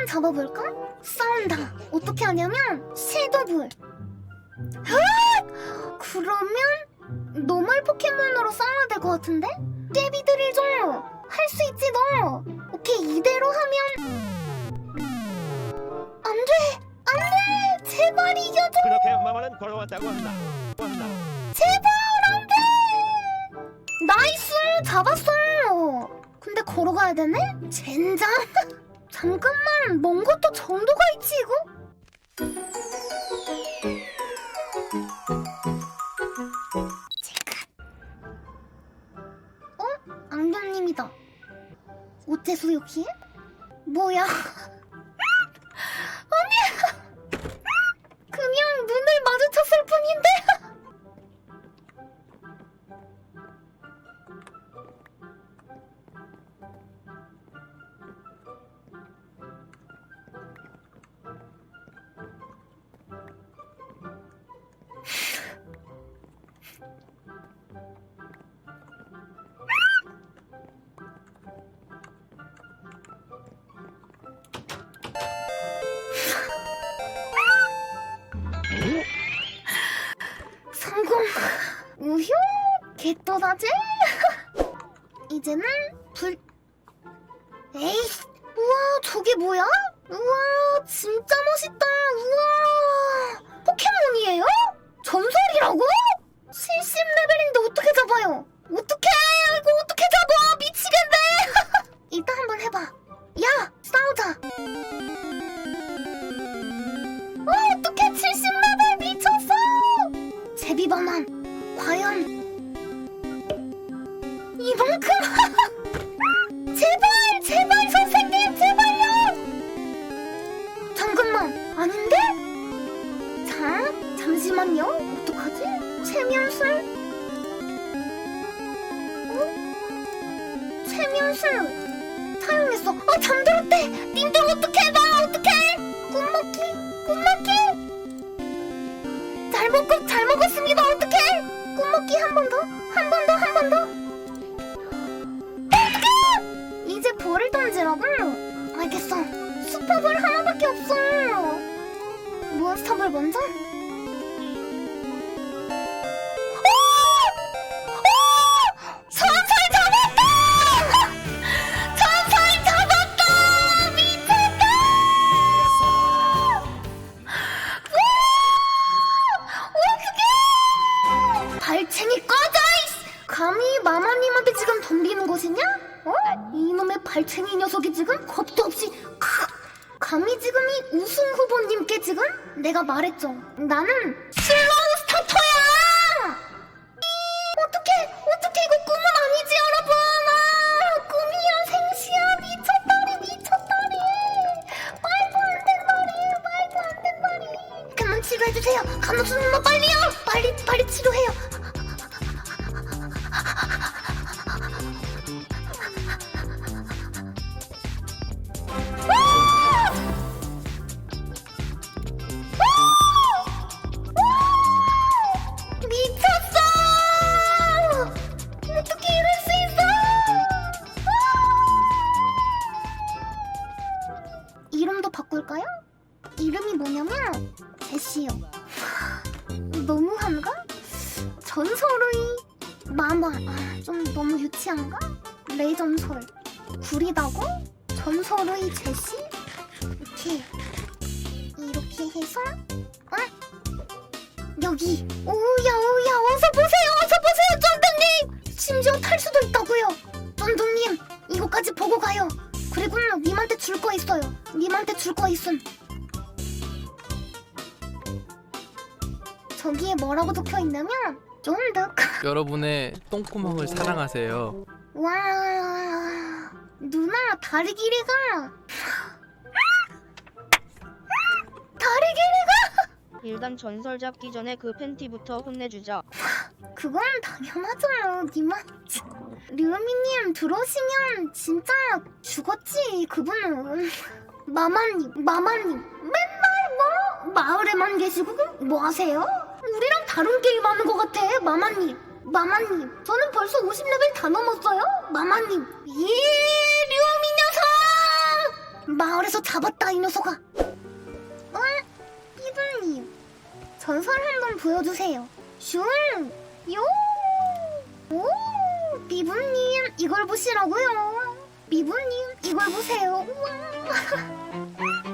한번 잡아볼까? 싸운다. 어떻게 하냐면 섀도볼. 아! 그러면 노멀 포켓몬으로 싸워야 될 것 같은데? 떼비들이 좀 할 수 있지 너. 오케이 이대로 하면 안 돼. 안 돼. 제발 이겨줘. 그렇게 마마는 걸어왔다고 한다. 한다. 제발 안 돼. 나이스 잡았어. 근데 걸어가야 되네? 젠장. 잠깐만 먼 것도 정도가 있지 이거? 어? 안경님이다. 어째서 여기에? 뭐야? 아니 그냥 눈을 마주쳤을 뿐인데. 개또다제. 이제는 불. 에이. 우와 저게 뭐야? 우와 진짜 멋있다. 우와 포켓몬이에요? 전설이라고? 70레벨인데 어떻게 잡아요? 어떻게? 이거 어떻게 잡아? 미치겠네. 이따 한번 해봐. 야 싸우자. 어 어떻게 70레벨 미쳤어? 제비반환 과연 어 최면술 사용했어 어 잠들었대 님들 어떡해 나 어떡해 꿈먹기 꿈먹기 잘 먹고 잘 먹었습니다. 어떡해? 꿈먹기 한 번 더, 한 번 더, 한 번 더. 어떡해! 이제 볼을 던지라고? 알겠어. 슈퍼볼 하나밖에 없어. 몬스터볼 먼저. 감히 마마님한테 지금 덤비는 것이냐? 어? 이놈의 발챙이 녀석이 지금 겁도 없이 크! 감히 지금 이 우승 후보님께 지금 내가 말했죠. 나는 슬로우 스타터야! 어떡해! 어떡해! 이거 꿈은 아니지 여러분! 아, 꿈이야 생시야 미쳤다리 미쳤다리! 말도 안 된다리 말도 안 된다리! 그만 치료해주세요! 누나 빨리요! 이름이 뭐냐면 제시요. 너무 한가? 전설의 마마. 아, 좀 너무 유치한가? 레전설. 구리다고? 전설의 제시? 이렇게 이렇게 해서 어? 여기 오야 오야 어서 보세요 어서 보세요 쫀득님 심지어 탈 수도 있다고요 쫀득님 이거까지 보고 가요 그리고 님한테 줄 거 있어요 님한테 줄 거 있음 저기에 뭐라고 적혀 있냐면 쫀득 여러분의 똥구멍을 사랑하세요. 와 누나 다리 길이가. 다리 길이가? 일단 전설 잡기 전에 그 팬티부터 혼내주자. 그건 당연하죠. 니마 류미님 들어오시면 진짜 죽었지 그분은. 마마님 마마님. 맨날 뭐 마을에만 계시고 뭐 하세요? 우리랑 다른 게임 하는 것 같아 마마님 마마님 저는 벌써 50레벨 다 넘었어요 마마님 이 류미 녀석 마을에서 잡았다 이 녀석아. 어? 삐블님 전설 한번 보여주세요. 슝! 요! 오! 삐블님 이걸 보시라고요. 삐블님 이걸 보세요. 우와.